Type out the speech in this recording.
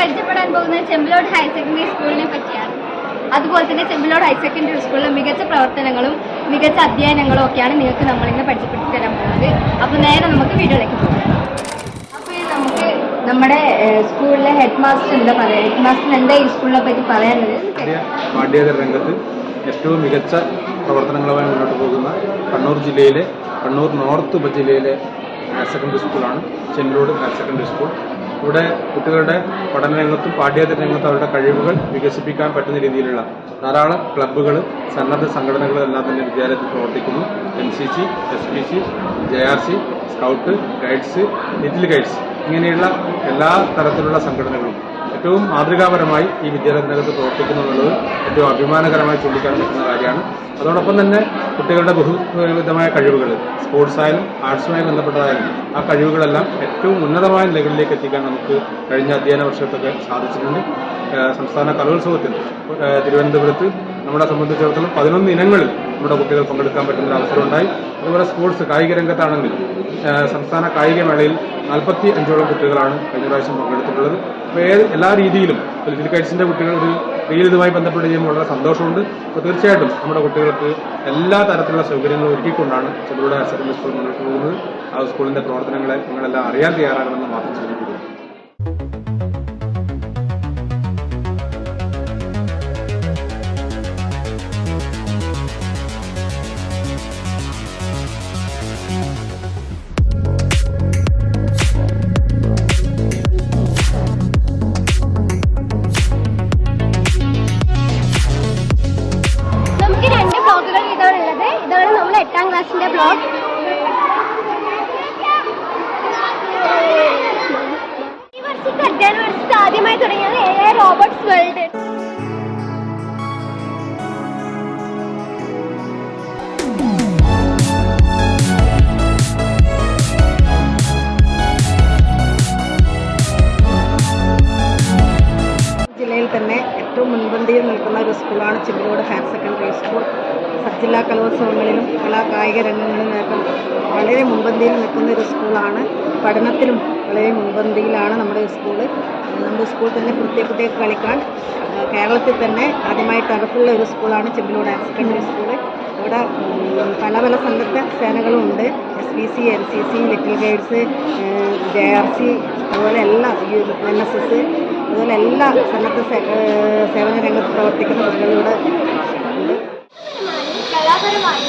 പറയാൻ പോകുന്നത് Chembalode higher secondary സ്കൂളിനെ പറ്റിയാണ്. അതുപോലെ തന്നെ ചെമ്പലോട് ഹയർ സെക്കൻഡറി സ്കൂളിലെ മികച്ച പ്രവർത്തനങ്ങളും മികച്ച അധ്യയനങ്ങളും ഒക്കെയാണ് നിങ്ങൾക്ക് നമ്മളിന്ന് പഠിപ്പിച്ചു തരാൻ പോകുന്നത്. അപ്പോൾ നേരെ നമുക്ക് വീഡിയോയിലേക്ക് പോകാം. അപ്പോൾ നമുക്ക് നമ്മുടെ സ്കൂളിലെ ഹെഡ് മാസ്റ്റർ എന്താ പറയുക ഹെഡ് മാസ്റ്റർ എന്താ ഈ സ്കൂളിനെ പറ്റി പറയാനുള്ളത്? ഏറ്റവും മികച്ച പ്രവർത്തനങ്ങളുമായി മുന്നോട്ട് പോകുന്ന കണ്ണൂർ ജില്ലയിലെ കണ്ണൂർ നോർത്ത് ഉപജില്ലയിലെ ഹയർ സെക്കൻഡറി സ്കൂളാണ് ചെല്ലൂട് ഹയർ സെക്കൻഡറി സ്കൂൾ ഇവിടെ കുട്ടികളുടെ പഠന രംഗത്തും പാഠ്യേതര രംഗത്തും അവരുടെ കഴിവുകൾ വികസിപ്പിക്കാൻ പറ്റുന്ന രീതിയിലുള്ള ധാരാളം ക്ലബ്ബുകൾ സന്നദ്ധ സംഘടനകൾ എല്ലാം തന്നെ വിദ്യാലയത്തിൽ പ്രവർത്തിക്കുന്നു. N C C S P C J R C scout guides little guides ഇങ്ങനെയുള്ള എല്ലാ തരത്തിലുള്ള സംഘടനകളും ഏറ്റവും മാതൃകാപരമായി ഈ വിദ്യാലയത്തിനകത്ത് പ്രവർത്തിക്കുന്നു എന്നുള്ളത് ഏറ്റവും അഭിമാനകരമായി ചൂണ്ടിക്കാൻ പറ്റുന്ന കാര്യമാണ്. അതോടൊപ്പം തന്നെ കുട്ടികളുടെ ബഹുവിധമായ കഴിവുകൾ സ്പോർട്സ് ആയാലും ആർട്സുമായി ബന്ധപ്പെട്ടതായാലും ആ കഴിവുകളെല്ലാം ഏറ്റവും ഉന്നതമായ നിലകളിലേക്ക് എത്തിക്കാൻ നമുക്ക് കഴിഞ്ഞ അധ്യയന വർഷത്തൊക്കെ സാധിച്ചിട്ടുണ്ട്. സംസ്ഥാന കലോത്സവത്തിൽ തിരുവനന്തപുരത്ത് നമ്മളെ സംബന്ധിച്ചിടത്തോളം പതിനൊന്ന് ഇനങ്ങളിൽ നമ്മുടെ കുട്ടികൾ പങ്കെടുക്കാൻ പറ്റുന്ന ഒരു അവസരം ഉണ്ടായി അതുപോലെ സ്പോർട്സ് കായിക രംഗത്താണെങ്കിൽ സംസ്ഥാന കായികമേളയിൽ നാൽപ്പത്തി അഞ്ചോളം കുട്ടികളാണ് കഴിഞ്ഞ പ്രാവശ്യം പങ്കെടുത്തിട്ടുള്ളത്. അപ്പോൾ ഏത് എല്ലാ രീതിയിലും ലിറ്റിൽ കൈറ്റ്സിന്റെ കുട്ടികൾ ഒരു റീൽ ഇതുമായി ബന്ധപ്പെട്ട് ചെയ്യുമ്പോൾ വളരെ സന്തോഷമുണ്ട്. അപ്പോൾ തീർച്ചയായിട്ടും നമ്മുടെ കുട്ടികൾക്ക് എല്ലാ തരത്തിലുള്ള സൗകര്യങ്ങളും ഒരുക്കിക്കൊണ്ടാണ് ചെറുപുഴ സെക്കൻഡറി സ്കൂൾ മുന്നോട്ട് പോകുന്നത്. ആ സ്കൂളിന്റെ പ്രവർത്തനങ്ങളെ നിങ്ങളെല്ലാം അറിയാൻ തയ്യാറാകണമെന്ന് മാത്രം സൂചിപ്പിക്കുന്നു ഈ വർഷത്തെ അധ്യയന വർഷത്തെ ആദ്യമായി തുടങ്ങിയത് എ ഐ റോബോട്ട്സ് വേൾഡ് തന്നെ ഏറ്റവും മുൻപന്തിയിൽ നിൽക്കുന്ന ഒരു സ്കൂളാണ് ചിമ്പിലോട് ഹയർ സെക്കൻഡറി സ്കൂൾ. ജില്ലാ കലോത്സവങ്ങളിലും കലാ കായിക രംഗങ്ങളിലൊക്കെ വളരെ മുൻപന്തിയിൽ നിൽക്കുന്ന ഒരു സ്കൂളാണ്. പഠനത്തിലും വളരെ മുൻപന്തിയിലാണ് നമ്മുടെ സ്കൂൾ. നമ്മുടെ സ്കൂൾ തന്നെ പ്രത്യേക പ്രത്യേക കളിക്കാൻ കേരളത്തിൽ തന്നെ ആദ്യമായിട്ട് ടർഫുള്ള ഒരു സ്കൂളാണ് ചെമ്പിലോട് ഹയർ സെക്കൻഡറി സ്കൂൾ. ഇവിടെ പല പല സന്നദ്ധ സേനകളും ഉണ്ട്. S P C N C C little guides J R C അതുപോലെ എല്ലാ എൻ എസ് എസ് അതുപോലെ എല്ലാ സന്നദ്ധ സേവന രംഗത്ത് പ്രവർത്തിക്കുന്ന കുട്ടികളുടെ കലാപരമായി